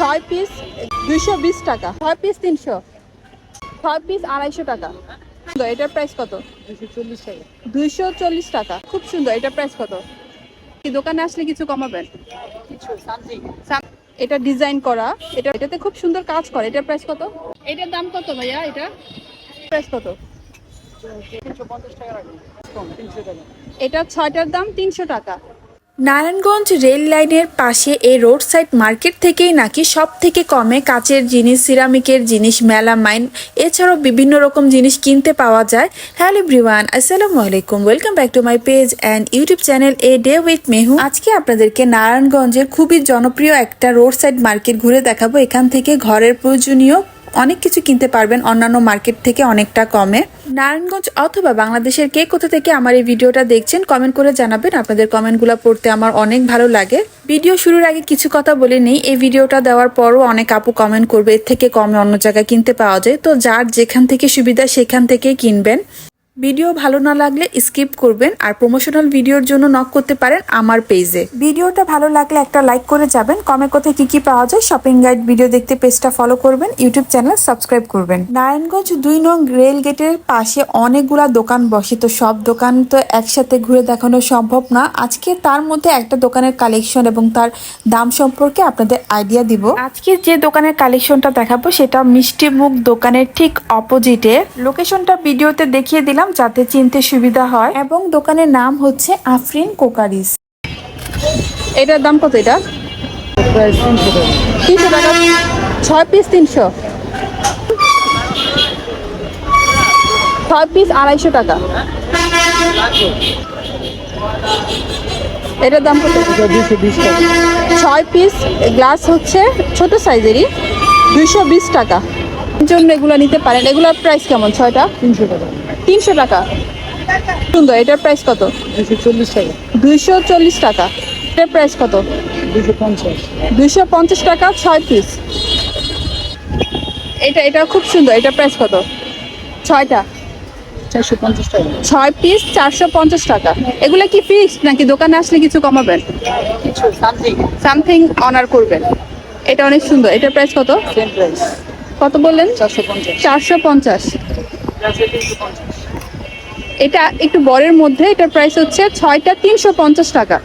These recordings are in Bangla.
ছয় পিস দুইশো বিশ টাকা। ছয় পিস তিনশো। ছয় পিস আড়াইশো টাকা। সুন্দর, এটার প্রাইস কত? দুইশো চল্লিশ টাকা। খুব সুন্দর এটার প্রাইস কত? কি দোকানে আসলে কিছু কমাবেন? এটা ডিজাইন করা এটা এটাতে খুব সুন্দর কাজ করে। এটার প্রাইস কত? এটার দাম কত ভাইয়া এটা? প্রাইস কত? এটা ছয়টার দাম তিনশো টাকা। নারায়ণগঞ্জ রেল লাইনের পাশে এই রোড সাইড মার্কেট থেকেই নাকি সব থেকে কমে কাচের জিনিস, সিরামিকের জিনিস মেলামাইন এছাড়াও বিভিন্ন রকম জিনিস কিনতে পাওয়া যায়। হ্যালো এভরিওয়ান, আসসালামু আলাইকুম। Welcome back to my page and YouTube channel a day with Mehu আজকে আপনাদেরকে নারায়ণগঞ্জের খুবই জনপ্রিয় একটা রোড সাইড মার্কেট ঘুরে দেখাবো। এখান থেকে ঘরের প্রয়োজনীয় অনেক কিছু কিনতে পারবেন অন্যান্য মার্কেট থেকে অনেকটা কমে। নারায়ণগঞ্জ অথবা বাংলাদেশের কে কোথা থেকে আমার এই ভিডিওটা দেখছেন কমেন্ট করে জানাবেন। আপনাদের কমেন্টগুলো পড়তে আমার অনেক ভালো লাগে। ভিডিও শুরুর আগে কিছু কথা বলে নেই। এই ভিডিওটা দেওয়ার পরও অনেক আপু কমেন্ট করবে, এর থেকে কমে অন্য জায়গায় কিনতে পাওয়া যায়। তো যার যেখান থেকে সুবিধা সেখান থেকে কিনবেন। ভিডিও ভালো না লাগলে স্কিপ করবেন আর প্রমোশনাল ভিডিওর জন্য নক করতে পারেন আমার পেজে ভিডিওটা ভালো লাগলে একটা লাইক করে যাবেন। কমে কোথায় কি কি পাওয়া যায় শপিং গাইড ভিডিও দেখতে পেজটা ফলো করবেন ইউটিউব চ্যানেল সাবস্ক্রাইব করবেন। নারায়ণগঞ্জ দুই নং রেল গেটের পাশে অনেকগুলা দোকান বসে। তো সব দোকান তো একসাথে ঘুরে দেখানো সম্ভব না। আজকে তার মধ্যে একটা দোকানের কালেকশন এবং তার দাম সম্পর্কে আপনাদের আইডিয়া দিব। আজকে যে দোকানের কালেকশনটা দেখাবো সেটা মিষ্টি মুখ দোকানের ঠিক অপোজিটে লোকেশনটা ভিডিওতে দেখিয়ে দিলাম। যাতে চিনতে সুবিধা হয়। এবং দোকানের নাম হচ্ছে আফরিন কোকারিস। এটার দাম কত এটা? তিনশো টাকা। ছয় পিস তিনশো। ছয় পিস আড়াইশো টাকা। এটার দাম কত? ছয় পিস গ্লাস হচ্ছে ছোট সাইজেরই। দুইশো বিশ টাকা। জন্য এগুলো নিতে পারেন। এগুলোর প্রাইস কেমন? ছয়টা? তিনশো টাকা। তিনশো টাকা। সুন্দর এটার প্রাইস কত? চল্লিশ টাকা। দুইশো চল্লিশ টাকা। এটার প্রাইস কত? দুশো পঞ্চাশ। দুইশো পঞ্চাশ টাকা ছয় পিস এটা এটা খুব সুন্দর এটা প্রাইস কত? ছয়টা। চারশো পঞ্চাশ টাকা। ছয় পিস চারশো পঞ্চাশ টাকা। এগুলো কি ফিক্সড নাকি দোকানে আসলে কিছু কমাবেন? কিছু সামথিং সামথিং অনার করবেন। এটা অনেক সুন্দর এটার প্রাইস কত? প্রাইস কত বললেন? চারশো পঞ্চাশ। চারশো পঞ্চাশ। এটা একটু বরের মধ্যে এটার প্রাইস হচ্ছে ছয়টা তিনশো পঞ্চাশ টাকা।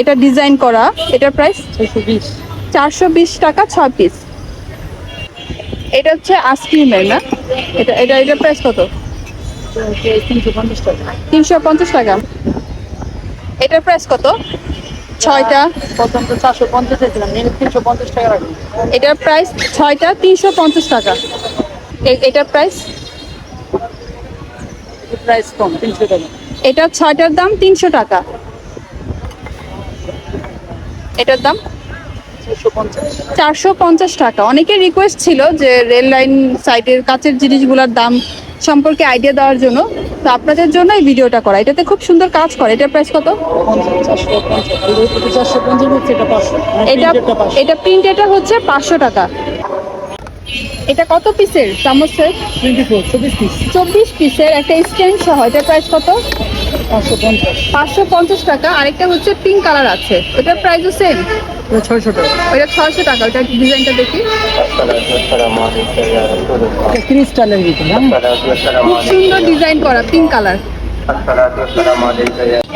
এটা ডিজাইন করা এটার প্রাইস চারশো বিশ। টাকা ছয় পিস এটা হচ্ছে আইসক্রিমের না? এটা এটা এটার প্রাইস কত? তিনশো পঞ্চাশ টাকা। তিনশো পঞ্চাশ টাকা। এটার প্রাইস কত? ছয়টা। প্রথম চারশো পঞ্চাশ ছিলাম তিনশো পঞ্চাশ টাকা রাখুন এটার প্রাইস ছয়টা তিনশো পঞ্চাশ টাকা। এটার প্রাইস প্রাইস কম তিনশো টাকা। এটা ছয়টার দাম তিনশো টাকা। এটার দাম? চারশো পঞ্চাশ। টাকা। অনেকের রিকোয়েস্ট ছিল যে রেল লাইন সাইডের কাছের জিনিসগুলোর দাম সম্পর্কে আইডিয়া দেওয়ার জন্য তো আপনাদের জন্য এই ভিডিওটা করা। এটাতে খুব সুন্দর কাজ করে। এটার প্রাইস কত? এটা এটা প্রিন্ট এটা হচ্ছে পাঁচশো টাকা। এটা কত পিসের চামচ চব্বিশ পিস চব্বিশ পিসের একটা স্ট্যান্ড সহ। এটার প্রাইস কত? পাঁচশো পঞ্চাশ। পাঁচশো পঞ্চাশ টাকা আরেকটা হচ্ছে পিঙ্ক কালার আছে। ওটার প্রাইসও সেম এটা ছয়শো টাকা। ওইটা ছয়শো টাকা ওটা ডিজাইনটা দেখি। এটা ক্রিস্টালের ভিতরে খুব সুন্দর ডিজাইন করা পিঙ্ক কালার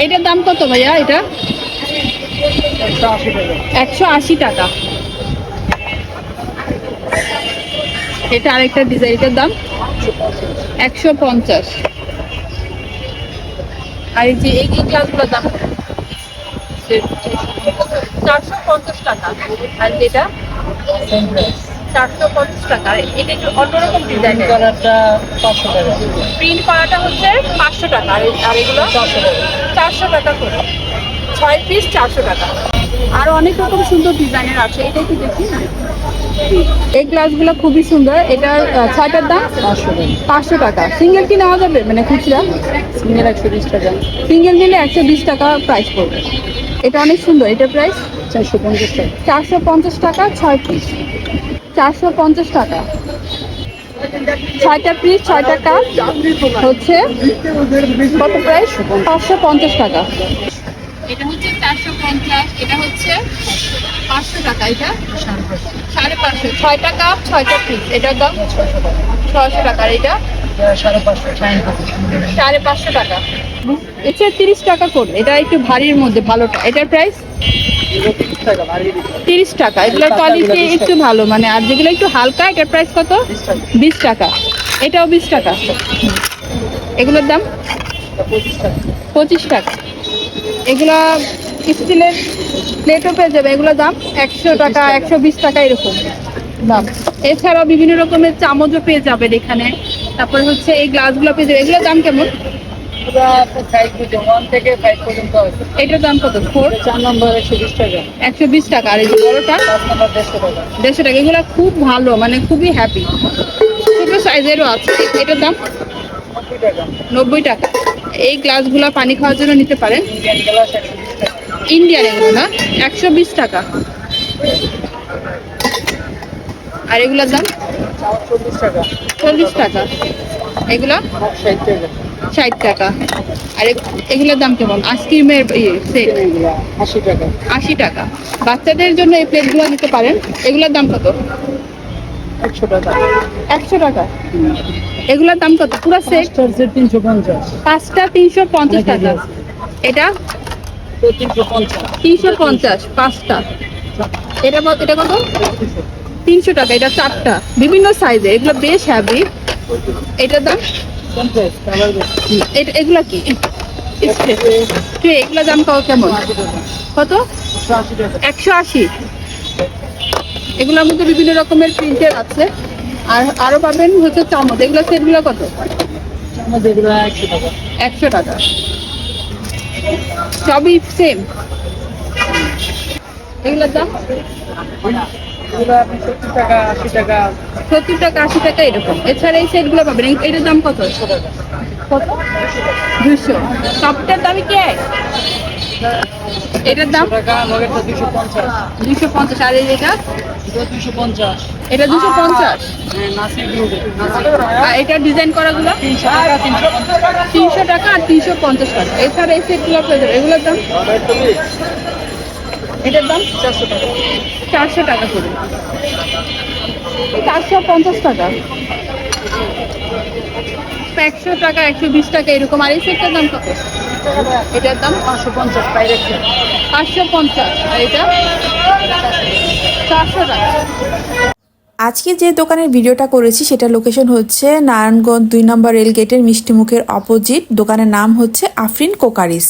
এটার দাম কত ভাইয়া এটা? একশো আশি টাকা। এটা আরেকটা ডিজাইন এটার দাম? একশো পঞ্চাশ। আর এই যে এই গ্লাসগুলোর দাম চারশো পঞ্চাশ টাকা। আর যেটা? চারশো পঞ্চাশ টাকা। এটা একটু অন্যরকম ডিজাইনের কালারটা পাঁচশো টাকা। প্রিন্ট করাটা হচ্ছে পাঁচশো টাকা। আর এগুলো? চারশো টাকা। চারশো টাকা করে। ছয় পিস চারশো টাকা। আর অনেক রকম সুন্দর ডিজাইনের আছে। এটা একটু দেখি এই গ্লাসগুলো খুবই সুন্দর। এটার ছয়টার দাম? পাঁচশো টাকা। সিঙ্গেল কি নেওয়া যাবে? মানে খুচরা? সিঙ্গেল একশো বিশ টাকা। সিঙ্গেল নিলে একশো বিশ টাকা প্রাইস পড়বে। এটা অনেক সুন্দর। এটা প্রাইস চারশো পঞ্চাশ টাকা। চারশো পঞ্চাশ টাকা ছয় পিস চারশো পঞ্চাশ টাকা। ছয়টা পিস ছয় টাকা হচ্ছে কত প্রাইস পাঁচশো পঞ্চাশ টাকা। এটা হচ্ছে চারশো পঞ্চাশ, এটা হচ্ছে পাঁচশো টাকা, এটা সাড়ে পাঁচশো। ছয়টা কাপ ছয়টা পিস এটার দাম ছয়শো টাকা এটা সাড়ে পাঁচশো টাকা। এটা তিরিশ টাকা করে, এটা একটু ভারীর মধ্যে, ভালোটা। এটার প্রাইস তিরিশ টাকা এগুলোর কোয়ালিটি একটু ভালো মানে আর যেগুলো একটু হালকা, এটার প্রাইস কত? বিশ টাকা। এটাও বিশ টাকা। এগুলোর দাম? পঁচিশ টাকা পঁচিশ টাকা। এগুলা স্টিলের প্লেটও পেয়ে যাবে। এগুলোর দাম একশো টাকা একশো বিশ টাকা এরকম দাম। এছাড়াও বিভিন্ন রকমের চামচও পেয়ে যাবেন এখানে। তারপরে হচ্ছে এই গ্লাসগুলো পেয়ে যাবে এগুলোর দাম কেমন? এটার দাম কত? ফোর চার নম্বর একশো বিশ টাকা। একশো বিশ টাকা। আর এই যে বড়টা? দেড়শো টাকা। দেড়শো টাকা। এগুলো খুব ভালো মানে খুবই হ্যাপি ছোট সাইজেরও আছে। এটার দাম? নব্বই টাকা। নব্বই টাকা। এই গ্লাসগুলো পানি খাওয়ার জন্য নিতে পারেন। ইন্ডিয়ান এগুলো না, একশো বিশ টাকা। আর এগুলোর দাম? চল্লিশ টাকা। চল্লিশ টাকা এগুলো? ষাট টাকা। ষাট টাকা আর এগুলোর দাম কেমন? আইসক্রিমের ইয়ে সেট আশি টাকা আশি টাকা। বাচ্চাদের জন্য এই প্লেটগুলো নিতে পারেন। এগুলোর দাম কত? একশো টাকা। একশো টাকা? এগুলোর দাম কত? পুরো সেট তিনশো পঞ্চাশ। পাঁচটা তিনশো পঞ্চাশ টাকা। এটা? তিনশো পঞ্চাশ পাঁচটা। এটা কত- এটা কত? তিনশো টাকা এটা চারটা। বিভিন্ন সাইজে এগুলো বেশ হ্যাভি এটার দাম? এগুলো কি? এগুলো দাম কত কেমন? কত? একশো আশি এগুলোর মধ্যে বিভিন্ন রকমের প্রিন্টের আছে। আর আরও পাবেন হচ্ছে চামচ। এগুলো সেটগুলো কত? চামচ এগুলো একশো টাকা। একশো টাকা। সবই সেম এগুলোর দাম? সত্তর টাকা আশি টাকা। এরকম। এছাড়া এই সেটগুলো পাবেন। এটার দাম কত? কত? দুশো সবটার দামই কি এক? এটার দাম? দুশো পঞ্চাশ। দুশো পঞ্চাশ আর এটা? দুশো পঞ্চাশ। এটা দুশো পঞ্চাশ? হ্যাঁ আর এটা ডিজাইন করাগুলো? তিনশো টাকা তিনশো তিনশো টাকা আর তিনশো পঞ্চাশ টাকা। এছাড়া এই সেটগুলো পেয়ে যাবে এগুলোর দাম? এটার দাম? চারশো টাকা চারশো টাকা করে। চারশো পঞ্চাশ টাকা। একশো টাকা একশো বিশ টাকা এরকম। আর এই সেটটার দাম কত? এটার দাম পাঁচশো পঞ্চাশ বাইরে পাঁচশো পঞ্চাশ এটা চারশো টাকা। আজকে যে দোকানের ভিডিওটা করেছি, সেটা লোকেশন হচ্ছে নারায়ণগঞ্জ দুই নম্বর রেলগেটের মিষ্টিমুখের অপোজিট। দোকানের নাম হচ্ছে আফরিন কোকারিস।